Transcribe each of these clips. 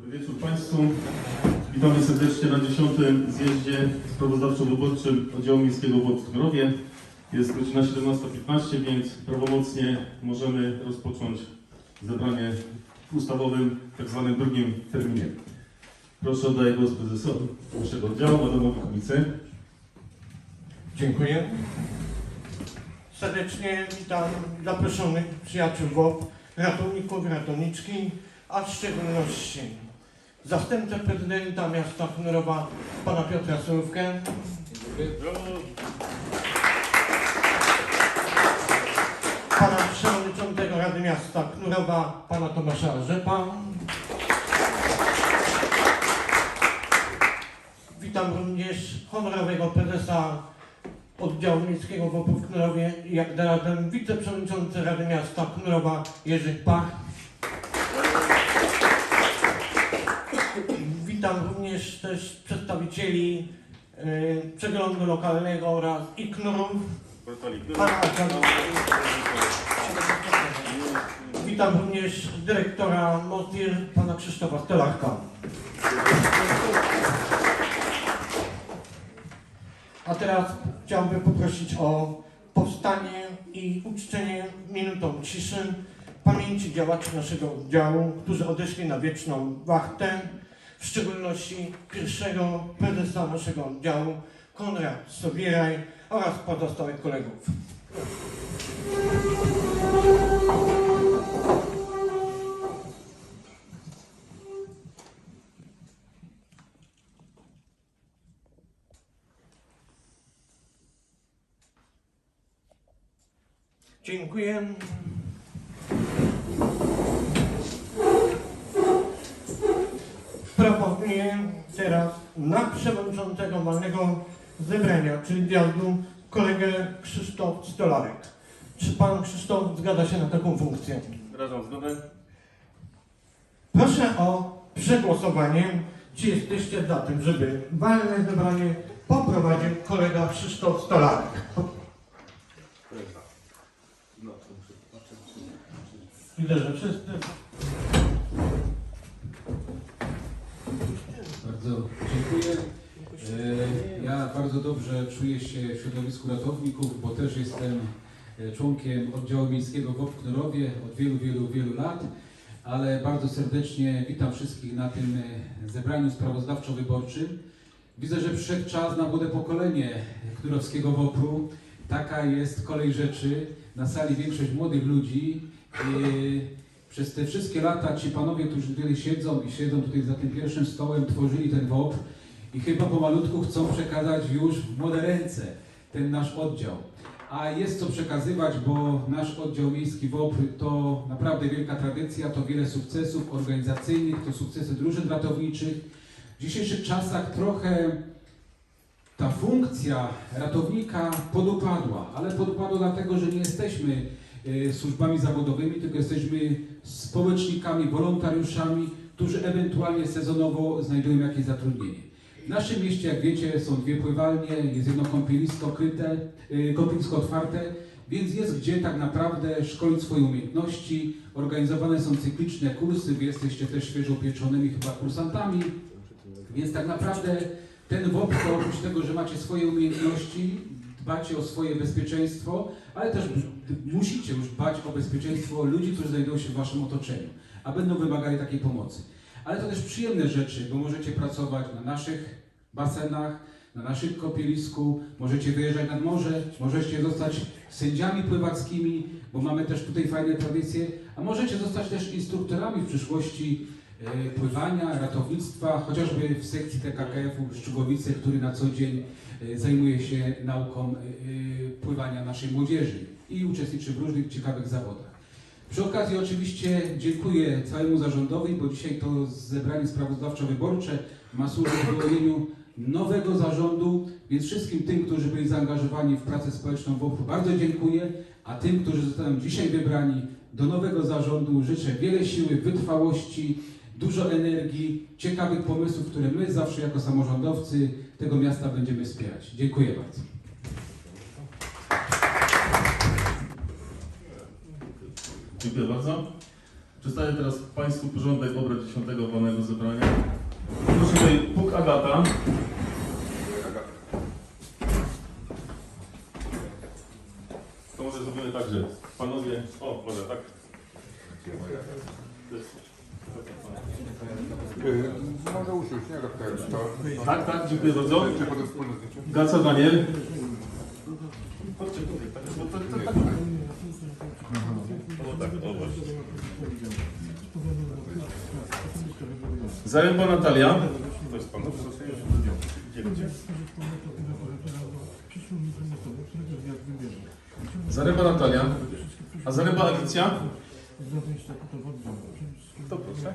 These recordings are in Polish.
Dobry wieczór Państwu. Witamy serdecznie na 10. zjeździe sprawozdawczo-wyborczym Oddziału Miejskiego w Obstrówie. Jest godzina 17.15, więc prawomocnie możemy rozpocząć zebranie w ustawowym, tak zwanym drugim terminie. Proszę oddaję głos prezesowi naszego oddziału, Adamowi Kubicy. Dziękuję. Serdecznie witam zaproszonych przyjaciół WOP, ratowników, ratowniczki, a w szczególności zastępcę prezydenta miasta Chmielnowa, pana Piotra Surówkę, pana przewodniczącego Rady Miasta Knurowa, pana Tomasza Rzepa. Witam również honorowego prezesa oddziału miejskiego w Opów Knurowie i jak zarazem wiceprzewodniczący Rady Miasta Knurowa Jerzy Pach. Też przedstawicieli y, przeglądu lokalnego oraz i Knurów. Pana Witam również dyrektora MOTIR, pana Krzysztofa Stelarka. A teraz chciałbym poprosić o powstanie i uczczenie minutą ciszy pamięci działaczy naszego oddziału, którzy odeszli na wieczną wachtę, w szczególności pierwszego prezesa naszego oddziału, Konrad Sobieraj oraz pozostałych kolegów. Dziękuję. Proponuję teraz na przewodniczącego walnego zebrania, czyli zjazdu, kolegę Krzysztof Stolarek. Czy pan Krzysztof zgadza się na taką funkcję? Wyrażam zgodę. Proszę o przegłosowanie, czy jesteście za tym, żeby walne zebranie poprowadził kolega Krzysztof Stolarek. Widzę, że wszyscy. Bardzo dziękuję. E, Ja bardzo dobrze czuję się w środowisku ratowników, bo też jestem e, członkiem oddziału miejskiego w Obknorowie od wielu, wielu, wielu lat, ale bardzo serdecznie witam wszystkich na tym e, zebraniu sprawozdawczo-wyborczym. Widzę, że przyszedł czas na młode pokolenie knurowskiego WOPR-u. Taka jest kolej rzeczy. Na sali większość młodych ludzi. Przez te wszystkie lata ci panowie, którzy tutaj siedzą i siedzą tutaj za tym pierwszym stołem, tworzyli ten WOP i chyba pomalutku chcą przekazać już w młode ręce ten nasz oddział. A jest co przekazywać, bo nasz oddział miejski WOP to naprawdę wielka tradycja, to wiele sukcesów organizacyjnych, to sukcesy drużyn ratowniczych. W dzisiejszych czasach trochę ta funkcja ratownika podupadła, ale podupadła dlatego, że nie jesteśmy służbami zawodowymi, tylko jesteśmy społecznikami, wolontariuszami, którzy ewentualnie sezonowo znajdują jakieś zatrudnienie. W naszym mieście, jak wiecie, są dwie pływalnie, jest jedno kąpielisko kryte, y, kąpielisko otwarte, więc jest gdzie tak naprawdę szkolić swoje umiejętności. Organizowane są cykliczne kursy, wy jesteście też świeżo upieczonymi chyba kursantami, więc tak naprawdę ten WOP oprócz tego, że macie swoje umiejętności, dbacie o swoje bezpieczeństwo, ale też musicie już dbać o bezpieczeństwo ludzi, którzy znajdują się w waszym otoczeniu, a będą wymagali takiej pomocy. Ale to też przyjemne rzeczy, bo możecie pracować na naszych basenach, na naszym kąpielisku, możecie wyjeżdżać nad morze, możecie zostać sędziami pływackimi, bo mamy też tutaj fajne tradycje, a możecie zostać też instruktorami w przyszłości e, pływania, ratownictwa, chociażby w sekcji TKKF-u Szczugowice, który na co dzień zajmuje się nauką e, e, pływania naszej młodzieży i uczestniczy w różnych ciekawych zawodach. Przy okazji oczywiście dziękuję całemu zarządowi, bo dzisiaj to zebranie sprawozdawczo-wyborcze ma służyć wyłonieniu nowego zarządu, więc wszystkim tym, którzy byli zaangażowani w pracę społeczną WOP bardzo dziękuję, a tym, którzy zostaną dzisiaj wybrani do nowego zarządu życzę wiele siły, wytrwałości, dużo energii, ciekawych pomysłów, które my zawsze jako samorządowcy tego miasta będziemy wspierać. Dziękuję bardzo. Dziękuję bardzo. Przedstawię teraz Państwu porządek obrad 10 wolnego zebrania. Proszę tutaj Puk Agata. To może zrobimy tak, że panowie... O, może tak. Yy, Mogę usiąść, nie to Tak, tak, dziękuję bardzo. Czy potem wspólne zdjęcie? Gaca Daniel. Tutaj, tak, bo to, to, tak. O tak, o właśnie. Zaręba Natalia. To jest pan, dobrze, zostaje Gdzie, gdzie? Zaręba Natalia. A Zaręba Alicja? To proszę.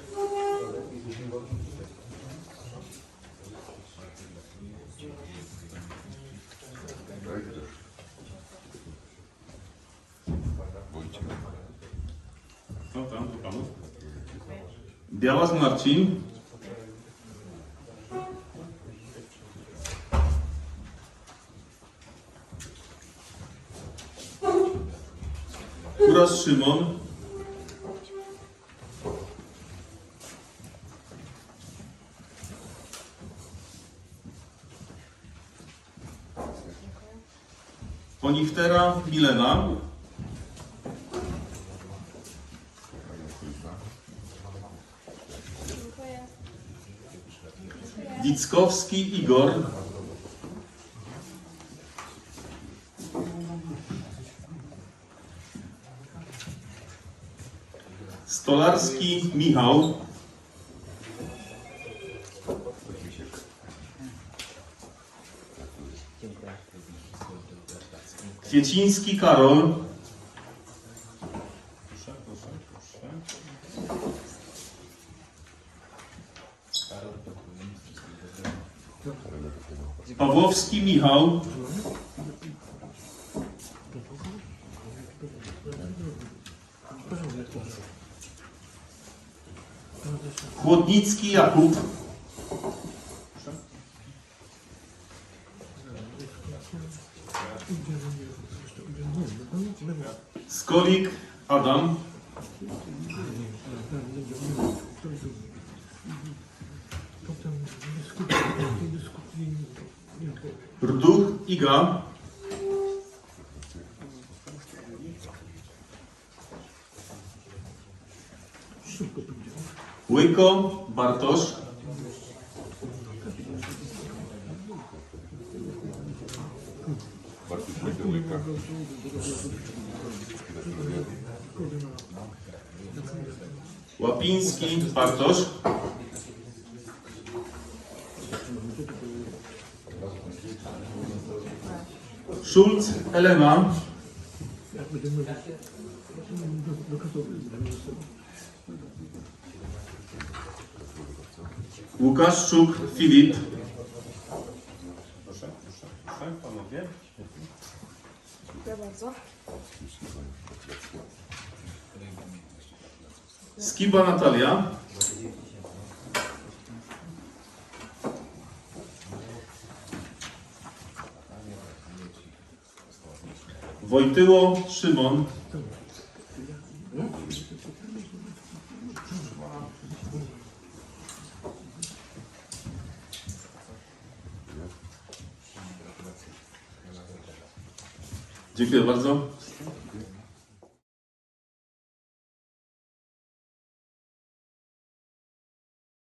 Białas Marcin. Kuras Szymon. Ponichtera Milena. Wickowski Igor. Stolarski Michał. Kwieciński Karol. Pawłowski Michał. Chłodnicki Jakub. Skolik Adam. Rduch Iga. Łyko Bartosz. Łyka. Łapiński Bartosz. Szulc Elena. Łukaszczuk Filip. Proszę, proszę, proszę, panowie. Dziękuję bardzo. Skiba Natalia. Wojtyło Szymon. Dziękuję bardzo.